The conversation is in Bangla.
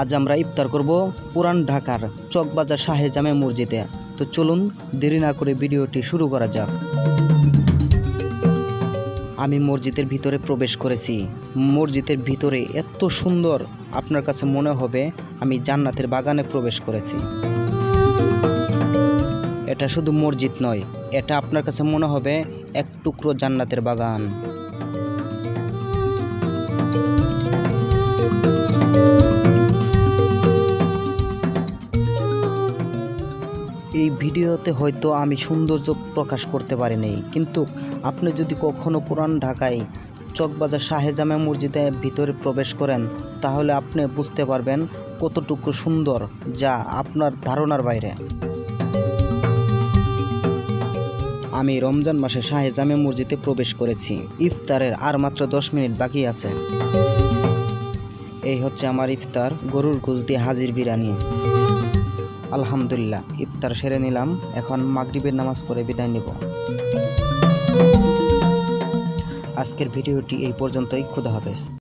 আজ আমরা ইফতার করব পুরান ঢাকার চকবাজার শাহে জামে মসজিদে। তো চলুন, দেরি না করে ভিডিওটি শুরু করা যাক। আমি মসজিদের ভিতরে প্রবেশ করেছি। মসজিদের ভিতরে এত সুন্দর আপনার কাছে মনে হবে, আমি জান্নাতের বাগানে প্রবেশ করেছি। এটা শুধু মসজিদ নয়, এটা আপনার কাছে মনে হবে এক টুকরো জান্নাতের বাগান। এই ভিডিওতে হয়তো আমি সৌন্দর্য প্রকাশ করতে পারিনি। কিন্তু আপনি যদি কখনো পুরান ঢাকায় চকবাজার শাহে জামে মসজিদে ভিতরে প্রবেশ করেন, তাহলে আপনি বুঝতে পারবেন কতটুকু সুন্দর যা আপনার ধারণার বাইরে। আমি রমজান মাসে শাহে জামে মসজিদে প্রবেশ করেছি। ইফতারের আর মাত্র দশ মিনিট বাকি আছে। এই হচ্ছে আমার ইফতার, গরুর গোস দিয়ে হাজির বিরিয়ানি। আলহামদুলিল্লাহ, ইফতার সেরে নিলাম, এখন মাগরিবের নামাজ পড়ে বিদায় নিব। আজকের ভিডিওটি এই পর্যন্তই, খুদা হাফেজ।